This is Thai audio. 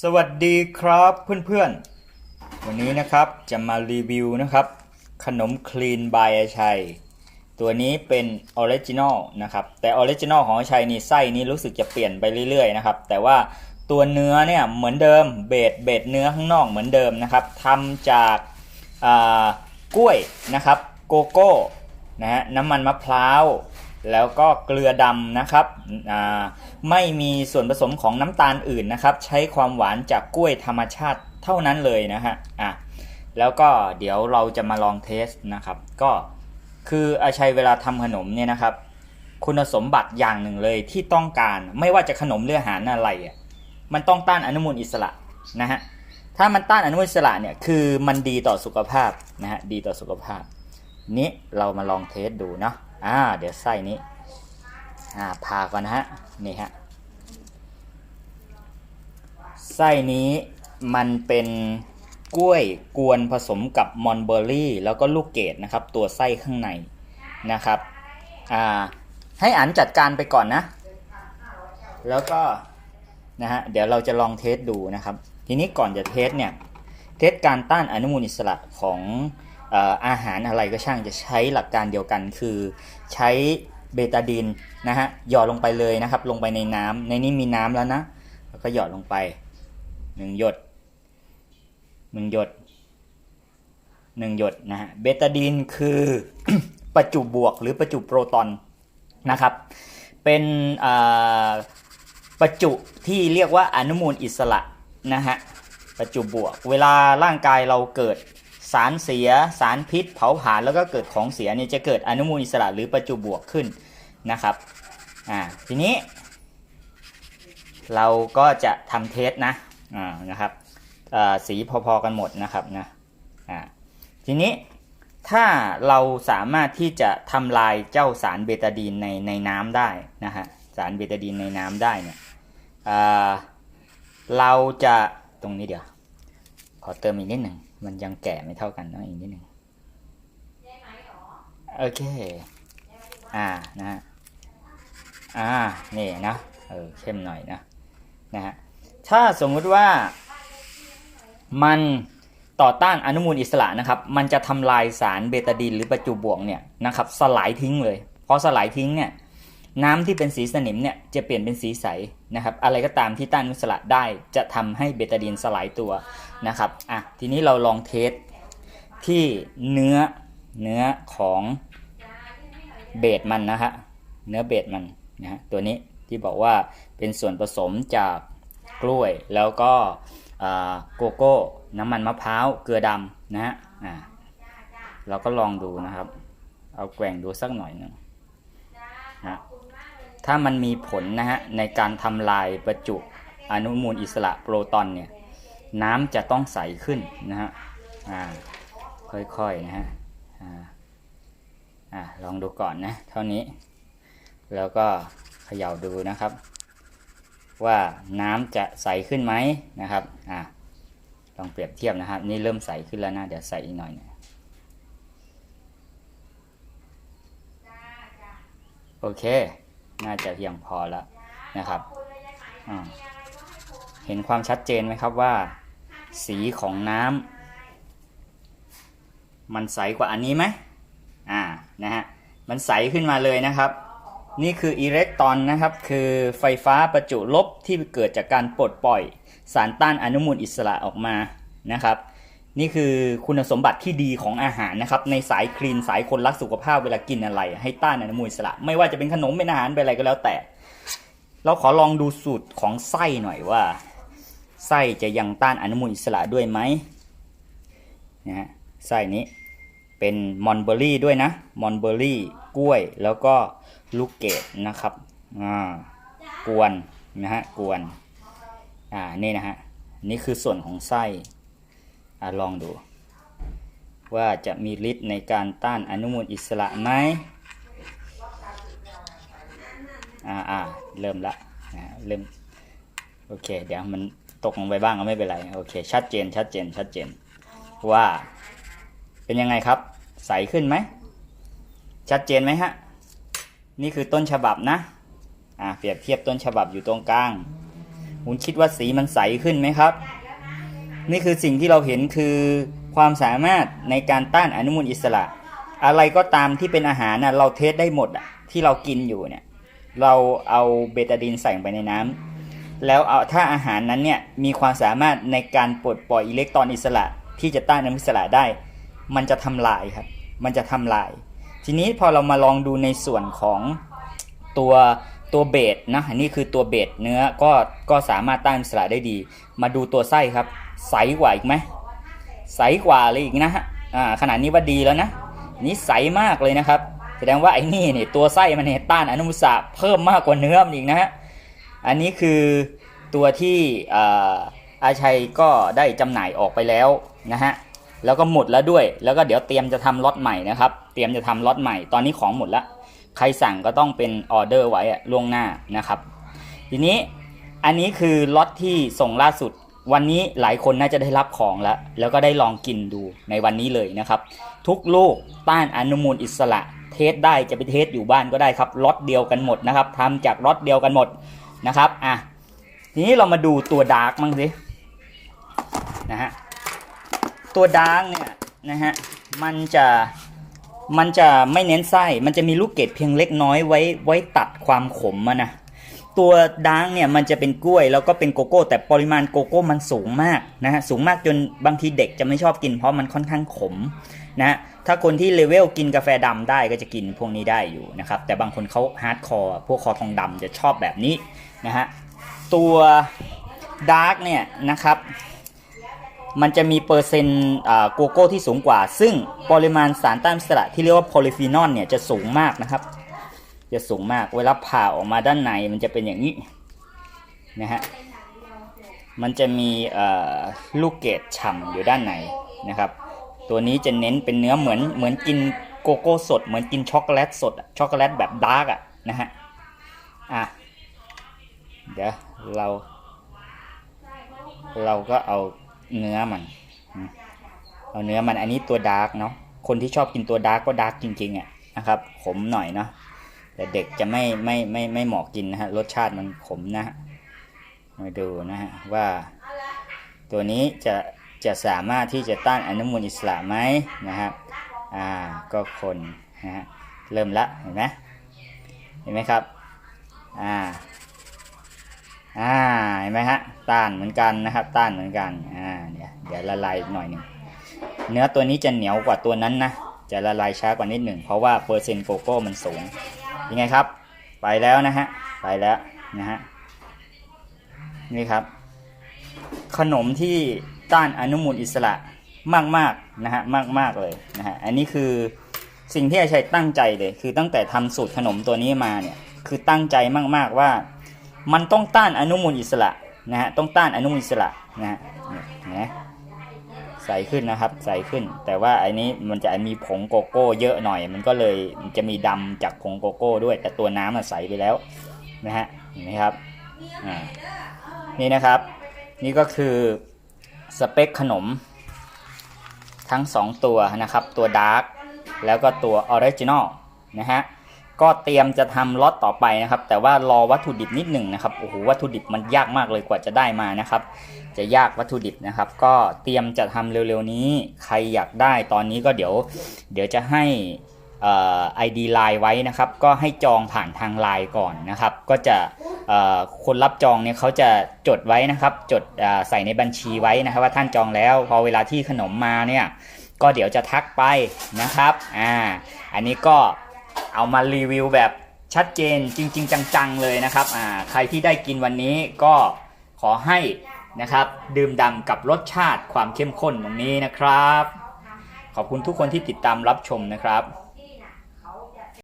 สวัสดีครับเพื่อนๆ วันนี้นะครับจะมารีวิวนะครับ ขนมคลีนบายชัย ตัวนี้เป็นออริจินอลนะครับ แต่ออริจินอลของอาชัยนี่ไส้นี้รู้สึกจะเปลี่ยนไปเรื่อยๆนะครับ แต่ว่าตัวเนื้อเนี่ยเหมือนเดิมเบสเบสเนื้อข้างนอกเหมือนเดิมนะครับทำจากกล้วยนะครับโกโก้นะฮะน้ำมันมะพร้าว แล้วก็เกลือดำนะครับไม่มีส่วนผสมของน้ำตาลอื่นนะครับ ใช้ความหวานจากกล้วยธรรมชาติเท่านั้นเลยนะฮะอะแล้วก็เดี๋ยวเราจะมาลองเทสนะครับ ก็คืออาชัยเวลาทำขนมเนี่ยนะครับ คุณสมบัติอย่างหนึ่งเลยที่ต้องการไม่ว่าจะขนมหรืออาหารอะไรอะมันต้องต้านอนุมูลอิสระนะฮะถ้ามันต้านอนุมูลอิสระเนี่ยคือมันดีต่อสุขภาพนะฮะดีต่อสุขภาพ นี้เรามาลองเทสดูเนาะ อ่าเดี๋ยวไส้นี้อ่าพาก่อนนะฮะนี่ฮะไส้นี้มันเป็นกล้วยกวนผสมกับมอนเบอร์รี่ แล้วก็ลูกเกดนะครับ ตัวไส้ข้างในนะครับอ่าให้อันจัดการไปก่อนนะ แล้วก็นะฮะเดี๋ยวเราจะลองเทสดูนะครับ ทีนี้ก่อนจะเทสเนี่ย เทสการต้านอนุมูลอิสระของ อาหารอะไรก็ช่างจะใช้หลักการเดียวกัน คือใช้เบตาดีนนะฮะหยอดลงไปเลยนะครับ ลงไปในน้ำในนี้มีน้ำแล้วนะแล้วก็หยอดลงไปหนึ่งหยดหนึ่งหยดหนึ่งหยดนะฮะเบตาดีนคือประจุบวกหรือประจุโปรตอนนะครับ เป็นประจุที่เรียกว่าอนุมูลอิสระนะฮะประจุบวก เวลาร่างกายเราเกิด สารเสียสารพิษ เผาผลาญแล้วก็เกิดของเสียเนี่ยจะเกิดอนุมูลอิสระหรือประจุบวกขึ้นนะครับอ่าทีนี้ เราก็จะทำเทสนะอ่านะครับสีพอๆกันหมดนะครับนะอ่าทีนี้ถ้าเราสามารถที่จะทำลายเจ้าสารเบตาดีนในในน้ำได้นะฮะสารเบตาดีนในน้ำได้เนี่ยอ่าเราจะตรงนี้เดี๋ยวขอเติมอีกนิดหนึ่ง มันยังแก่ไม่เท่ากันนะอีกนิดหนึ่งโอเค อ่านะฮะอ่านี่นะเออเข้มหน่อยนะนะฮะถ้าสมมุติว่ามันต่อต้านอนุมูลอิสระนะครับ มันจะทำลายสารเบตาดีนหรือประจุบวกเนี่ยนะครับ สลายทิ้งเลย พอสลายทิ้งเนี่ย น้ำที่เป็นสีสนิมเนี่ยจะเปลี่ยนเป็นสีใสนะครับ อะไรก็ตามที่ต้านอนุมูลอิสระได้จะทำให้เบตาดีนสลายตัวนะครับอะทีนี้เราลองเทสที่เนื้อเนื้อของเบสมันนะฮะเนื้อเบสมันนะฮะตัวนี้ที่บอกว่าเป็นส่วนผสมจากกล้วยแล้วก็โกโก้น้ำมันมะพร้าวเกลือดำนะฮะอ่าเราก็ลองดูนะครับ เอาแกว่งดูสักหน่อยหนึ่งนะ ถ้ามันมีผลนะฮะในการทำลายประจุอนุมูลอิสระโปรตอนเนี่ยน้ำจะต้องใสขึ้นนะฮะอ่าค่อยๆนะฮะอ่าอ่าลองดูก่อนนะเท่านี้ แล้วก็เขย่าดูนะครับ ว่าน้ำจะใสขึ้นไหมนะครับอ่าลองเปรียบเทียบนะครับ นี่เริ่มใสขึ้นแล้วนะเดี๋ยวใสอีกหน่อยนะโอเค น่าจะเพียงพอแล้วนะครับเห็นความชัดเจนไหมครับว่า สีของน้ำมันใสกว่าอันนี้ไหมอ่านะฮะมันใสขึ้นมาเลยนะครับ นี่คืออิเล็กตรอนนะครับ คือไฟฟ้าประจุลบที่เกิดจากการปลดปล่อยสารต้านอนุมูลอิสระออกมานะครับ นี่คือคุณสมบัติที่ดีของอาหารนะครับ ในสายคลีนสายคนรักสุขภาพเวลากินอะไร ให้ต้านอนุมูลอิสระ ไม่ว่าจะเป็นขนมเป็นอาหารเป็นอะไรก็แล้วแต่ เราขอลองดูสูตรของไส้หน่อยว่า ไส้จะยังต้านอนุมูลอิสระด้วยไหมนะฮะไส้นี้เป็นมอนเบอร์รี่ด้วยนะมอนเบอร์รี่กล้วย แล้วก็ลูกเกดนะครับอ่ากวนนะฮะกวนอ่านี่นะฮะนี่คือส่วนของไส้ อลองดู ว่าจะมีฤทธิ์ในการต้านอนุมูลอิสระไหมอ่าอ่าเริ่มละนะเริ่มโอเค เดี๋ยวมันตกลงไปบ้างก็ไม่เป็นไร โอเค ชัดเจน ชัดเจน ชัดเจน ว่า เป็นยังไงครับ ใสขึ้นไหม ชัดเจนไหมฮะ นี่คือต้นฉบับนะ อ่า เปรียบเทียบต้นฉบับอยู่ตรงกลาง คุณคิดว่าสีมันใสขึ้นไหมครับ นี่คือสิ่งที่เราเห็นคือความสามารถในการต้านอนุมูลอิสระ อะไรก็ตามที่เป็นอาหารนะเราเทสได้หมดอะที่เรากินอยู่เนี่ยเราเอาเบตาดีนใส่ไปในน้ำแล้วเอาถ้าอาหารนั้นเนี่ยมีความสามารถในการปลดปล่อยอิเล็กตรอนอิสระ ที่จะต้านอนุมูลอิสระได้ มันจะทำลายครับ มันจะทำลาย ทีนี้พอเรามาลองดูในส่วนของตัวตัวเบสนะอันนี้คือตัวเบสเนื้อก็ก็สามารถต้านอนุมูลอิสระได้ดี มาดูตัวไส้ครับ ใสกว่าอีกไหมใสกว่าเลยอีกนะฮะอ่าขนาดนี้ว่าดีแล้วนะนนี้ใสมากเลยนะครับ แสดงว่าไอ้นี่เนี่ยตัวไส้มันเนี่ยต้านอนุมูลอิสระเพิ่มมากกว่าเนื้อมันอีกนะฮะอันนี้คือตัวที่อาอาชัยก็ได้จำหน่ายออกไปแล้วนะฮะแล้วก็หมดแล้วด้วย แล้วก็เดี๋ยวเตรียมจะทำล็อตใหม่นะครับ เตรียมจะทำล็อตใหม่ ตอนนี้ของหมดแล้วใครสั่งก็ต้องเป็นออเดอร์ไว้ล่วงหน้านะครับ ทีนี้อันนี้คือล็อตที่ส่งล่าสุด วันนี้หลายคนน่าจะได้รับของแล้ว แล้วก็ได้ลองกินดูในวันนี้เลยนะครับ ทุกลูกต้านอนุมูลอิสระ เทสได้จะไปเทสอยู่บ้านก็ได้ครับล็อตเดียวกันหมดนะครับทำจากล็อตเดียวกันหมดนะครับอะทีนี้เรามาดูตัวดาร์กมั้งสินะฮะตัวดาร์กเนี่ยนะฮะมันจะมันจะไม่เน้นไส้ มันจะมีลูกเกดเพียงเล็กน้อยไว้ไว้ตัดความขมอะนะ ตัวดางเนี่ยมันจะเป็นกล้วยแล้วก็เป็นโกโก้ แต่ปริมาณโกโก้มันสูงมากนะฮะสูงมากจนบางทีเด็กจะไม่ชอบกินเพราะมันค่อนข้างขมนะฮะถ้าคนที่เลเวลกินกาแฟดำได้ก็จะกินพวกนี้ได้อยู่นะครับแต่บางคนเขาฮาร์ดคอร์พวกคอทองดำจะชอบแบบนี้นะฮะตัวดาร์กเนี่ยนะครับมันจะมีเปอร์เซ็นต์โกโก้ที่สูงกว่า ซึ่งปริมาณสารต้านอิสระที่เรียกว่าโพลิฟีนอลเนี่ยจะสูงมากนะครับ จะสูงมาก เวลาผ่าออกมาด้านในมันจะเป็นอย่างนี้นะฮะ มันจะมีลูกเกดฉ่ำอยู่ด้านในนะครับ ตัวนี้จะเน้นเป็นเนื้อเหมือนเหมือนกินโกโก้สด เหมือนกินช็อกโกแลตสดช็อกโกแลตแบบดาร์กอะนะฮะ อะ เดี๋ยวเรา เราก็เอาเนื้อมัน เอาเนื้อมันอันนี้ตัวดาร์กเนาะ คนที่ชอบกินตัวดาร์กก็ดาร์กจริงๆอะนะครับ ขมหน่อยเนาะ แต่เด็กจะไม่ไม่ไม่ไม่เหมาะกินนะฮะรสชาติมันขมนะฮะมาดูนะฮะว่า ตัวนี้จะจะสามารถที่จะต้านอนุมูลอิสระไหมนะฮะอ่าก็คนนะฮะเริ่มละเห็นไหมเห็นไหมครับอ่าอ่าเห็นไหมฮะต้านเหมือนกันนะครับ ต้านเหมือนกันอ่าเดี๋ยวเดี๋ยวละลายหน่อยหนึ่งเนื้อตัวนี้จะเหนียวกว่าตัวนั้นนะจะละลายช้ากว่านิดหนึ่งเพราะว่าเปอร์เซ็นต์โกโก้มันสูง ยังไงครับ ไปแล้วนะฮะ ไปแล้วนะฮะ นี่ครับ ขนมที่ต้านอนุมูลอิสระมากๆนะฮะมากๆเลยนะฮะ อันนี้คือสิ่งที่อาชัยตั้งใจเลย คือตั้งแต่ทำสูตรขนมตัวนี้มาเนี่ย คือตั้งใจมาก ๆว่า มันต้องต้านอนุมูลอิสระนะฮะ ต้องต้านอนุมูลอิสระนะฮะ ใสขึ้นนะครับ ใสขึ้น แต่ว่าอันนี้มันจะมีผงโกโก้เยอะหน่อย มันก็เลยจะมีดำจากผงโกโก้ด้วย แต่ตัวน้ำมันใสไปแล้วนะฮะเห็นไหมครับนี่นะครับ นี่ก็คือสเปคขนม ทั้ง 2 ตัวนะครับ ตัวดาร์กแล้วก็ตัวออริจินอลนะฮะ ก็เตรียมจะทำล็อตต่อไปนะครับ แต่ว่ารอวัตถุดิบนิดหนึ่งนะครับโอ้โหวัตถุดิบมันยากมากเลยกว่าจะได้มานะครับ จะยากวัตถุดิบนะครับ ก็เตรียมจะทำเร็วๆนี้ ใครอยากได้ตอนนี้ก็เดี๋ยว เดี๋ยวจะให้ไอดีไลน์ไว้นะครับ ก็ให้จองผ่านทางไลน์ก่อนนะครับ ก็จะคนรับจองเนี่ยเขาจะจดไว้นะครับ จดใส่ในบัญชีไว้นะครับ ว่าท่านจองแล้วพอเวลาที่ขนมมาเนี่ยก็เดี๋ยวจะทักไปนะครับอ่าอันนี้ก็ เอามารีวิวแบบชัดเจนจริง ๆ จังๆเลยนะครับอ่าใครที่ได้กินวันนี้ก็ขอให้นะครับดื่มด่ำกับรสชาติความเข้มข้นตรงนี้นะครับ ขอบคุณทุกคนที่ติดตามรับชมนะครับ